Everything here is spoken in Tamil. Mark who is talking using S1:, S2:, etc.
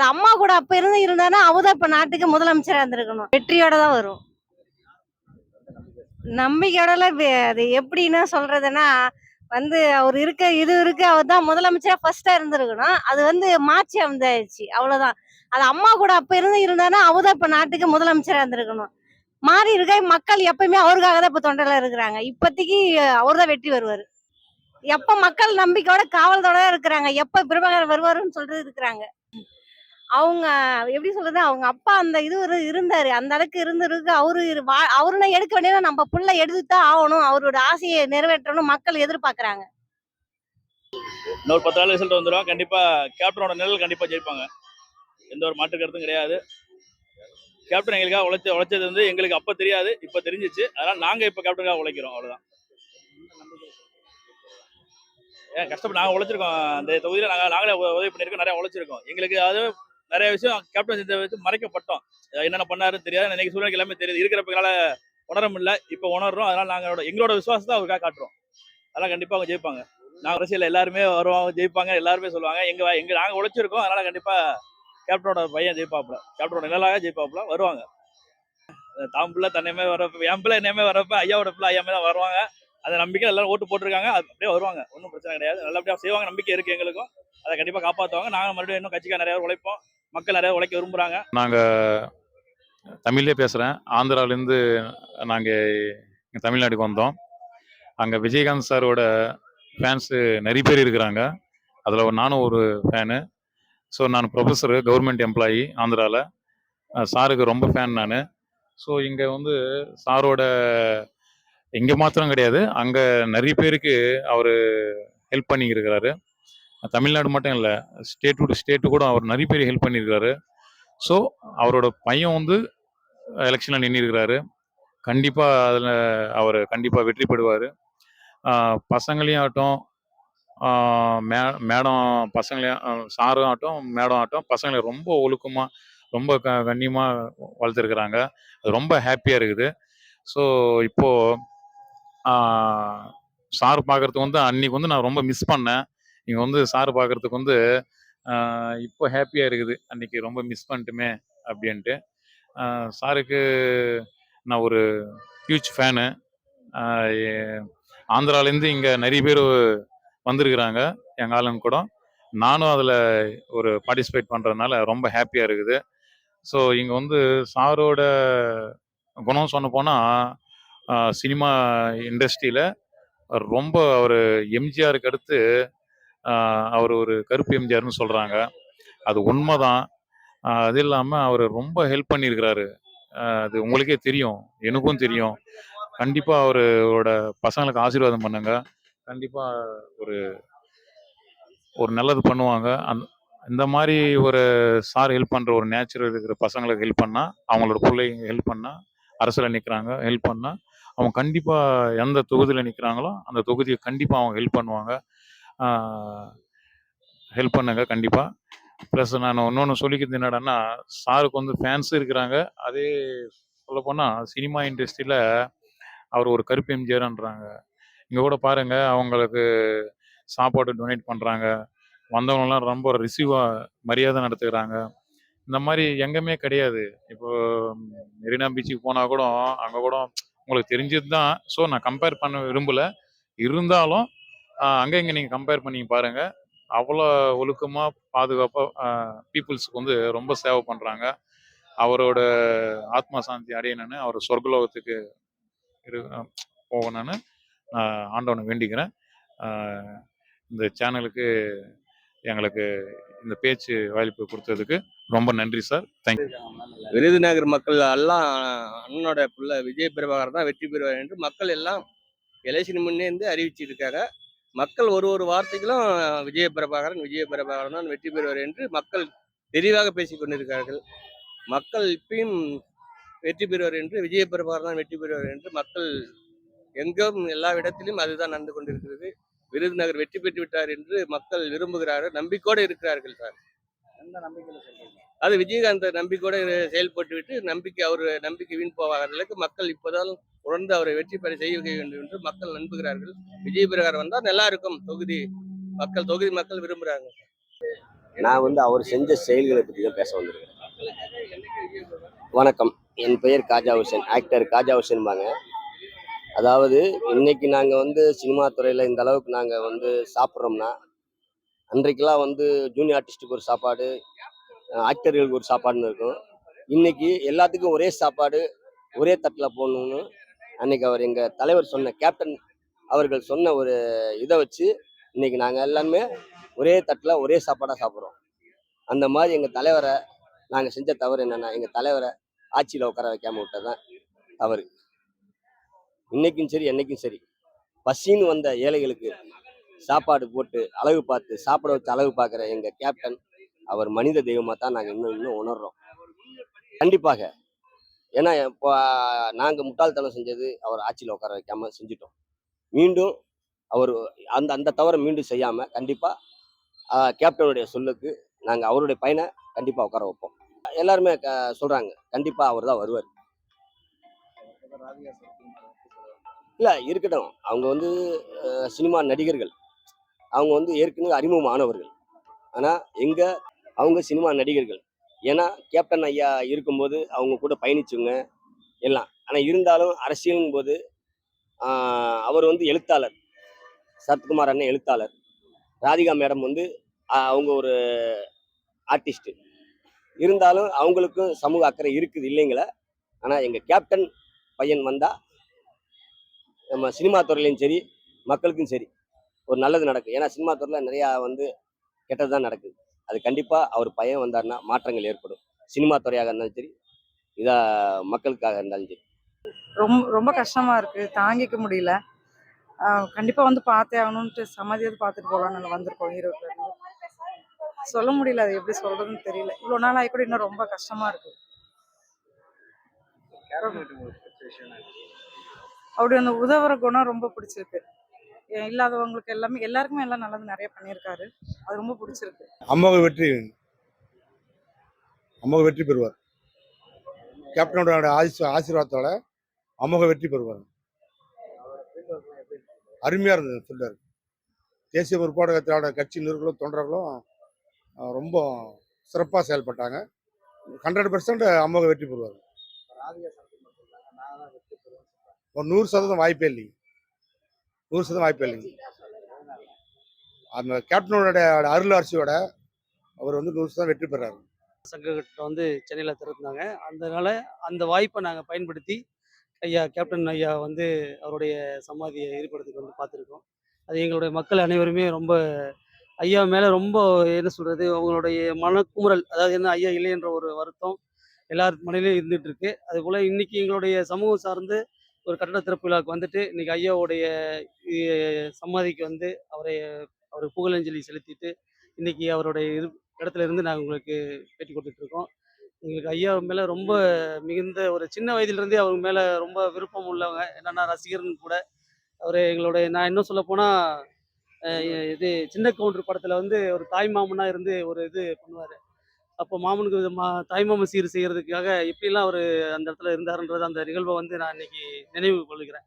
S1: அது அம்மா கூட அப்ப இருந்து இருந்தானா அவதான் இப்ப நாட்டுக்கு முதலமைச்சரா இருந்திருக்கணும். வெற்றியோட தான் வரும். நம்பிக்கையோட அது எப்படின்னா சொல்றதுன்னா வந்து அவர் இருக்க இது இருக்கு அவர் தான் முதலமைச்சரா ஃபர்ஸ்டா இருந்திருக்கணும். அது வந்து மாற்றி அமைந்தாச்சு அவ்வளவுதான். அது அம்மா கூட அப்ப இருந்து இருந்தானா அவதான் இப்ப நாட்டுக்கு முதலமைச்சரா இருந்திருக்கணும். மாறி இருக்க மக்கள் எப்பயுமே அவருக்காக தான் இப்ப தொண்டர்ல இருக்கிறாங்க. இப்போதைக்கு அவர் தான் வெற்றி வருவாரு. எப்ப மக்கள் நம்பிக்கையோட காவலத்தோட இருக்கிறாங்க. எப்ப பிரபகர் வருவாருன்னு சொல்றது இருக்கிறாங்க. அவங்க எப்படி சொல்றது அவங்க அப்பா அந்த இது ஒரு- இருந்தாரு. அந்த அளவுக்கு இருந்திருக்கு. அவரு இரு- வா- அவருனா எடுக்க வேண்டிய நம்ம புள்ள எடுத்துதான் ஆகணும். அவரோட ஆசையை நிறைவேற்றணும் மக்கள் எதிர்பார்க்கறாங்க.
S2: இன்னொரு பத்து நாள் ரிசல்ட் வந்துடும் கண்டிப்பா கேப்டனோட நிழல் கண்டிப்பா ஜெயிப்பாங்க. எந்த ஒரு மாற்று கருத்தும் கிடையாது. கேப்டன் எங்களுக்காக உழைச்ச உழைச்சது வந்து எங்களுக்கு அப்ப தெரியாது. இப்ப தெரிஞ்சிச்சு. அதனால நாங்க இப்ப கேப்டனுக்காக உழைக்கிறோம். அவ்வளவுதான். ஏன் கஷ்டப்பட்டு நாங்க உழைச்சிருக்கோம். அந்த தொகுதியில நாங்க நாங்களே உ- உதவி பண்ணிருக்கோம் நிறைய உழைச்சிருக்கோம். எங்களுக்கு அதாவது நிறைய விஷயம் கேப்டன் செஞ்ச வச்சு மறைக்கப்பட்டோம். என்னென்ன பண்ணாருன்னு தெரியாது. இன்னைக்கு சூழ்நிலை எல்லாமே தெரியுது. இருக்கிறப்பங்களால உணர முடியல. இப்ப உணர்றோம். அதனால நாங்களோட எங்களோட விசுவாசத்தை அவருக்காக காட்டுறோம். அதெல்லாம் கண்டிப்பாக அவங்க ஜெயிப்பாங்க. நாங்க அரசியல் எல்லாருமே வருவாங்க ஜெயிப்பாங்க. எல்லாருமே சொல்லுவாங்க. எங்க எங்க நாங்க உழைச்சிருக்கோம். அதனால கண்டிப்பா கேப்டனோட பையன் ஜெயிப்பாப்புல. கேப்டனோட நிழலாக ஜெயிப்பாப்புல. வருவாங்க. அஹ் தாம் பிள்ளை தன்னையுமே வரப்ப என் பிள்ளை என்னையுமே வரப்ப ஐயாவோட பிள்ளை ஐயாமே தான் வருவாங்க. அந்த நம்பிக்கை எல்லாரும் ஓட்டு போட்டிருக்காங்க. அது அப்படியே வருவாங்க. ஒன்றும் பிரச்சனை கிடையாது. நல்லபடியா செய்வாங்க. நம்பிக்கை இருக்கு எங்களுக்கும். அதை கண்டிப்பாக காப்பாற்றுவாங்க நாங்கள் மறுபடியும் இன்னும் கட்சிக்காக நிறைய உழைப்போம். மக்கள் நிறைய உழைக்க விரும்புறாங்க.
S3: நாங்கள் தமிழ்லேயே பேசுகிறேன் ஆந்திராலேருந்து நாங்கள் தமிழ்நாட்டுக்கு வந்தோம். அங்கே விஜயகாந்த் சாரோட ஃபேன்ஸு நிறைய பேர் இருக்கிறாங்க. அதில் நானும் ஒரு ஃபேனு ஸோ நான் ப்ரொஃபஸரு கவர்மெண்ட் எம்ப்ளாயி ஆந்திராவில் சாருக்கு ரொம்ப ஃபேன் நான். ஸோ இங்கே வந்து சாரோட இங்கே மாத்திரம் கிடையாது. அங்கே நிறைய பேருக்கு அவர் ஹெல்ப் பண்ணியிருக்கிறாரு தமிழ்நாடு மட்டும் இல்லை ஸ்டேட் டு ஸ்டேட்டு கூட அவர் நிறைய பேர் ஹெல்ப் பண்ணியிருக்காரு. ஸோ அவரோட பையன் வந்து எலெக்ஷனில் நின்றுருக்கிறாரு கண்டிப்பாக அதில் அவர் கண்டிப்பாக வெற்றி பெறுவார். பசங்களையும் ஆகட்டும் மே மேடம் பசங்களையும் சாரும் ஆகட்டும் மேடம் ஆகட்டும் பசங்களை ரொம்ப ஒழுக்கமாக ரொம்ப க கண்ணியமாக வளர்த்துருக்குறாங்க. அது ரொம்ப ஹாப்பியாக இருக்குது. ஸோ இப்போது சார் பார்க்குறதுக்கு வந்து அன்னைக்கு வந்து நான் ரொம்ப மிஸ் பண்ணேன். இங்கே வந்து சார் பார்க்குறதுக்கு வந்து இப்போ ஹாப்பியாக இருக்குது. அன்னைக்கு ரொம்ப மிஸ் பண்ணிட்டுமே அப்படின்ட்டு. சாருக்கு நான் ஒரு ஹியூஜ் ஃபேனு ஆந்திராலேருந்து இங்கே நிறைய பேர் வந்திருக்கிறாங்க எங்கள் ஆளுங்க கூட. நானும் அதில் ஒரு பார்ட்டிசிபேட் பண்ணுறதுனால ரொம்ப ஹாப்பியாக இருக்குது. ஸோ இங்கே வந்து சாரோட குணம் சொன்ன போனால் சினிமா இண்டஸ்ட்ரியில் ரொம்ப அவர் எம்ஜிஆருக்கு அடுத்து அவர் ஒரு கருப்பு எம்ஜிஆர்னு சொல்கிறாங்க அது உண்மைதான். அது இல்லாமல் அவர் ரொம்ப ஹெல்ப் பண்ணியிருக்கிறாரு. அது உங்களுக்கே தெரியும். எனக்கும் தெரியும். கண்டிப்பாக அவரோட பசங்களுக்கு ஆசீர்வாதம் பண்ணுங்க. கண்டிப்பாக ஒரு ஒரு நல்லது பண்ணுவாங்க. அந் இந்த மாதிரி ஒரு சார் ஹெல்ப் பண்ணுற ஒரு நேச்சுரல் இருக்கிற பசங்களுக்கு ஹெல்ப் பண்ணால் அவங்களோட பிள்ளைங்க ஹெல்ப் பண்ணால் அரசில் நிற்கிறாங்க ஹெல்ப் பண்ணால் அவங்க கண்டிப்பாக எந்த தொகுதியில் நிற்கிறாங்களோ அந்த தொகுதியை கண்டிப்பாக அவங்க ஹெல்ப் பண்ணுவாங்க. ஹெல்ப் பண்ணுங்க கண்டிப்பாக ப்ளஸ் நான் இன்னொன்று சொல்லிக்கிறது என்னடான்னா சாருக்கு வந்து ஃபேன்ஸும் இருக்கிறாங்க. அதே சொல்லப்போனால் சினிமா இண்டஸ்ட்ரியில் அவர் ஒரு கருப்பு எம்ஜிஆர்ன்றாங்க. இங்கே கூட பாருங்கள் அவங்களுக்கு சாப்பாடு டொனேட் பண்ணுறாங்க வந்தவங்களாம் ரொம்ப ரிசீவாக மரியாதை நடத்துக்கிறாங்க இந்த மாதிரி எங்கேயுமே கிடையாது. இப்போ மெரினா பீச்சுக்கு போனால் கூட அங்கே கூட உங்களுக்கு தெரிஞ்சது தான் ஸோ நான் கம்பேர் பண்ண விரும்பலை. இருந்தாலும் அங்கே இங்கே நீங்கள் கம்பேர் பண்ணி பாருங்க. அவ்வளோ ஒழுக்கமாக பாதுகாப்பாக பீப்புள்ஸுக்கு வந்து ரொம்ப சேவை பண்ணுறாங்க அவரோட ஆத்மா சாந்தி அடையணும்னு அவர் சொர்க்கலோகத்துக்கு இரு போகணும்னு நான். ஆண்டவனை வேண்டிக்கிறேன். இந்த சேனலுக்கு எங்களுக்கு இந்த பேச்சு வாய்ப்பு கொடுத்ததுக்கு ரொம்ப நன்றி சார். தேங்க்யூ
S4: விருதுநகர் மக்கள் எல்லாம் அண்ணனோட பிள்ளை விஜய் பிரபாகர் தான் வெற்றி பெறுவார் என்று மக்கள் எல்லாம் எலெக்ஷன் முன்னே இருந்து அறிவிச்சிருக்காங்க. மக்கள் ஒரு ஒரு வார்த்தைகளும் விஜய பிரபாகரன் விஜய பிரபாகரன் தான் வெற்றி பெறுவார் என்று மக்கள் தெளிவாக பேசிக் கொண்டிருக்கிறார்கள். மக்கள் இப்பயும் வெற்றி பெறுவார் என்று விஜய பிரபாகரன் தான் வெற்றி பெறுவார் என்று மக்கள் எங்கும் எல்லா இடத்திலும் அதுதான் நடந்து கொண்டிருக்கிறது. விருதுநகர் வெற்றி பெற்று விட்டார் என்று மக்கள் விரும்புகிறார்கள் நம்பிக்கையோடு இருக்கிறார்கள் சார். அது விஜயகாந்த் நம்பிக்கையோட செயல்பட்டு விட்டு நம்பிக்கை அவர் நம்பிக்கை வீண் போகாதளவுக்கு மக்கள் இப்போதான் உணர்ந்து அவரை வெற்றி பெற செய்ய வேண்டும் என்று மக்கள் நம்புகிறார்கள். விஜய் பிரகாரம் வந்தால் நல்லா இருக்கும் தொகுதி. மக்கள் தொகுதி மக்கள் விரும்புகிறாங்க
S5: நான் வந்து அவர் செஞ்ச செயல்களை பற்றி தான் பேச வந்திருக்கேன். வணக்கம். என் பெயர் காஜா ஹுசேன். ஆக்டர் காஜா ஹுசேன்பாங்க. அதாவது இன்னைக்கு நாங்கள் வந்து சினிமா துறையில் இந்த அளவுக்கு நாங்கள் வந்து சாப்பிட்றோம்னா அன்றைக்கெல்லாம் வந்து ஜூனியர் ஆர்டிஸ்ட்டுக்கு ஒரு சாப்பாடு ஆக்டர்களுக்கு ஒரு சாப்பாடுன்னு இருக்கும். இன்னைக்கு எல்லாத்துக்கும் ஒரே சாப்பாடு ஒரே தட்டில் போகணும்னு அன்னைக்கு அவர் எங்கள் தலைவர் சொன்ன கேப்டன் அவர்கள் சொன்ன ஒரு இதை வச்சு இன்னைக்கு நாங்கள் எல்லாருமே ஒரே தட்டில் ஒரே சாப்பாடாக சாப்பிட்றோம். அந்த மாதிரி எங்கள் தலைவரை நாங்கள் செஞ்ச தவறு என்னென்னா எங்கள் தலைவரை ஆட்சியில் உட்கார வைக்காம விட்டது தான் தவறு. இன்னைக்கும் சரி என்னைக்கும் சரி. பசின்னு வந்த ஏழைகளுக்கு சாப்பாடு போட்டு அழகு பார்த்து சாப்பிட வச்சு அழகு பார்க்குற எங்கள் கேப்டன் அவர் மனித தெய்வமாக தான் நாங்கள் இன்னும் இன்னும் உணர்றோம். கண்டிப்பாக. ஏன்னா இப்போ நாங்கள் முட்டாள்தனம் செஞ்சது அவர் ஆட்சியில் உட்கார வைக்காமல் செஞ்சுட்டோம். மீண்டும் அவர் அந்த அந்த தவறை மீண்டும் செய்யாமல் கண்டிப்பாக கேப்டனுடைய சொல்லுக்கு நாங்கள் அவருடைய பையனை கண்டிப்பாக உட்கார வைப்போம். எல்லாருமே க சொல்கிறாங்க கண்டிப்பாக அவர் தான் வருவார். இல்லை இருக்கட்டும். அவங்க வந்து சினிமா நடிகர்கள். அவங்க வந்து ஏற்கனவே அறிமுகமானவர்கள். ஆனால் எங்கள் அவங்க சினிமா நடிகர்கள். ஏன்னா கேப்டன் ஐயா இருக்கும்போது அவங்க கூட பயணிச்சுங்க எல்லாம். ஆனால் இருந்தாலும் அரசியலுங்கும் போது அவர் வந்து எழுத்தாளர். சரத்குமார் அண்ணன் எழுத்தாளர். ராதிகா மேடம் வந்து அவங்க ஒரு ஆர்டிஸ்ட்டு இருந்தாலும் அவங்களுக்கும் சமூக அக்கறை இருக்குது இல்லைங்களா? ஆனால் எங்கள் கேப்டன் பையன் வந்தால் நம்ம சினிமா துறையிலையும் சரி மக்களுக்கும் சரி ஒரு நல்லது நடக்கும். ஏன்னா சினிமா துறையில் நிறையா வந்து கெட்டது தான் நடக்குது. அது கண்டிப்பாக அவர் பையன் வந்தாருன்னா மாற்றங்கள் ஏற்படும். சினிமா துறையாக இருந்தாலும் சரி இதா மக்களுக்காக இருந்தாலும் சரி.
S6: ரொம்ப ரொம்ப கஷ்டமா இருக்கு. தாங்கிக்க முடியல. ஆஹ் கண்டிப்பா வந்து பார்த்தே ஆகணும்ட்டு சமாதியாவது பார்த்துட்டு போகலாம்னு நாங்கள் வந்திருக்கோம் ஈரோட்ல இருந்து சொல்ல முடியல அது எப்படி சொல்றதுன்னு தெரியல. இவ்வளோ நாள் ஆகி கூட இன்னும் ரொம்ப கஷ்டமா இருக்கு. அவருடைய அந்த உதவுற குணம் ரொம்ப பிடிச்சிருக்கு. இல்லாதவங்களுக்கு எல்லாமே எல்லாருக்குமே எல்லாம் நல்லது நிறைய பண்ணியிருக்காரு. அது ரொம்ப பிடிச்சிருக்கு.
S7: அமோக வெற்றி. அமோக வெற்றி பெறுவார். கேப்டனோட ஆசி ஆசீர்வாதத்தோட அமோக வெற்றி பெறுவார். அருமையாக இருந்தது ஃபுல்லர் தேசிய முற்போராட்டத்தோட கட்சி நிறுவனம் தொண்டர்களும் ரொம்ப சிறப்பாக செயல்பட்டாங்க. ஹண்ட்ரட் பர்சன்ட் அமோக வெற்றி பெறுவார். ஒரு நூறு சதவீதம் வாய்ப்பே இல்லைங்க. நூறு சதவீதம் வாய்ப்பு இல்லைங்க. அந்த கேப்டனோட அருள் அரசியோட அவர் வந்து நூறு சதவீதம் வெற்றி பெறாரு.
S8: சங்ககிட்ட வந்து சென்னையில் திறந்தாங்க. அதனால அந்த வாய்ப்பை நாங்கள் பயன்படுத்தி ஐயா கேப்டன் ஐயா வந்து அவருடைய சமாதியை ஏற்படுத்திட்டு வந்து பார்த்துருக்கோம். அது எங்களுடைய மக்கள் அனைவருமே ரொம்ப ஐயா மேலே ரொம்ப என்ன சொல்கிறது அவங்களுடைய மனக்குமுறல் அதாவது என்ன ஐயா இல்லைன்ற ஒரு வருத்தம் எல்லார் மனையிலையும் இருந்துகிட்டு இருக்கு. அதுபோல் இன்றைக்கி எங்களுடைய சமூகம் சார்ந்து ஒரு கட்டட திறப்பு விழாவுக்கு வந்துட்டு இன்னைக்கு ஐயாவுடைய சமாதிக்கு வந்து அவரை அவர் புகழஞ்சலி செலுத்திட்டு இன்னைக்கு அவருடைய இரு இடத்துல இருந்து நாங்கள் உங்களுக்கு பேட்டி கொடுத்துட்டு இருக்கோம். எங்களுக்கு ஐயா மேலே ரொம்ப மிகுந்த ஒரு சின்ன வயதிலிருந்தே அவங்க மேலே ரொம்ப விருப்பம் உள்ளவங்க. என்னென்னா ரசிகர்னு கூட. அவர் எங்களுடைய நான் இன்னும் சொல்ல போனால் இது சின்ன கவுண்டர் படத்தில் வந்து ஒரு தாய் மாமனாக இருந்து ஒரு இது பண்ணுவார். அப்போ மாமனுக்கு மா தாய் மாமன் சீர் செய்கிறதுக்காக எப்படிலாம் அவர் அந்த இடத்துல இருந்தாருன்றது அந்த நிகழ்வை வந்து நான் இன்னைக்கு நினைவு கொள்கிறேன்.